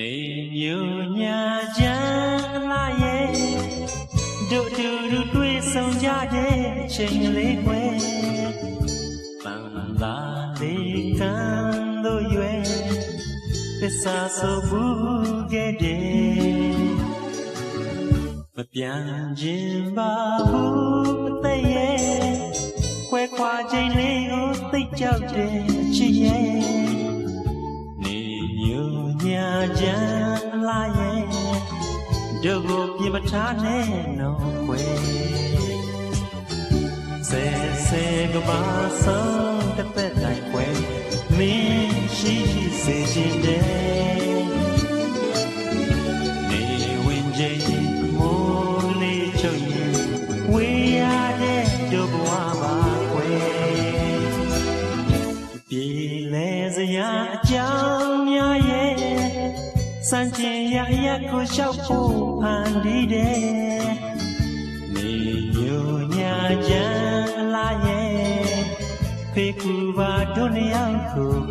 နေမျိုးညာချမ်းလာရဲ့ဒုဒူဒူတွေ့ဆုံကြတဲ့အချိန်လေးွယ်ပန်းလာလေးကံတို့ရွယ်ပစ္စာဆိုဘူးခဲ့တယ်မပြန်ခြင်းပါဘူးမသိရဲ့ခွဲခွာခြင်းလေးကိုသိကြောက်တယ်ချစ်ရဲ့ ညာချမ်းအလားရဲ့တို့ကိုပြမထားနဲ့နော်ခွဲဆဲဆဲကဘာဆုံး စံကျင်ရရက်ကိုလျှောက်ဖို့ဖန်တီးတယ်နေညညာချမ်းအလားရဲ့ဖေကူပါတို့နှစ်ယောက်ကို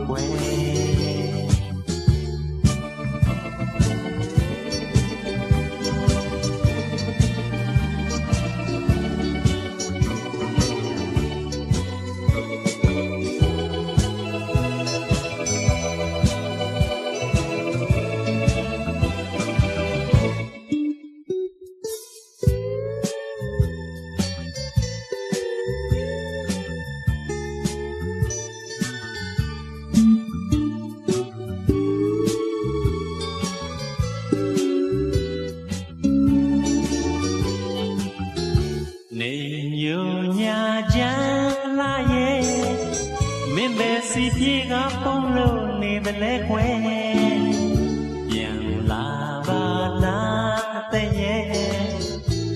ညညာချမ်းအလားရဲ့မင်းပဲစီပြေကပုံလို့နေတယ်လဲခွဲပြန်လာပါလားအသက်ရဲ့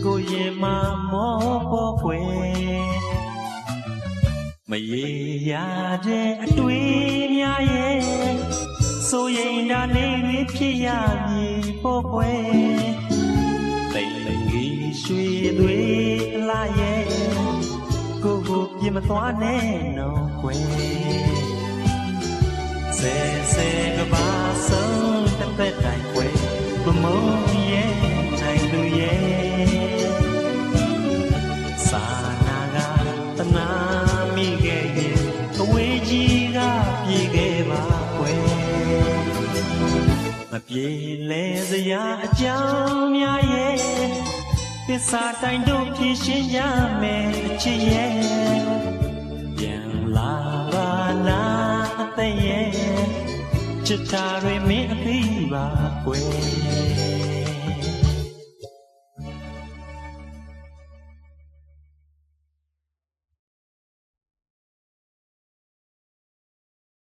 ကိုရင်မမောပေါ်ခွဲမရေရတဲ့အတွေ့များရဲ့ဆိုရင်ဒါနေပြီဖြစ်ရမည်ပေါ်ခွဲတိမ်ကြီးရွှေ ကိုပြမသွားနဲ့နော်ကွယ်ဆဲဆဲကဘာဆုံးတစ်သက်တိုင်းကွယ်ဘမုံရဲ့နိုင်လူရဲ့စာနာကတနာမိခဲ့ရင်အဝေးကြီးကပြေခဲ့ပါကွယ်မပြေလဲစရာအကြောင်းများရဲ့သစ္စာတိုင်းတို့ဖြည့်ရှင်းကြမယ်အချစ်ရဲ့ ရဲ့ချစ်တာတွေမင်းအဖေးပါကွယ်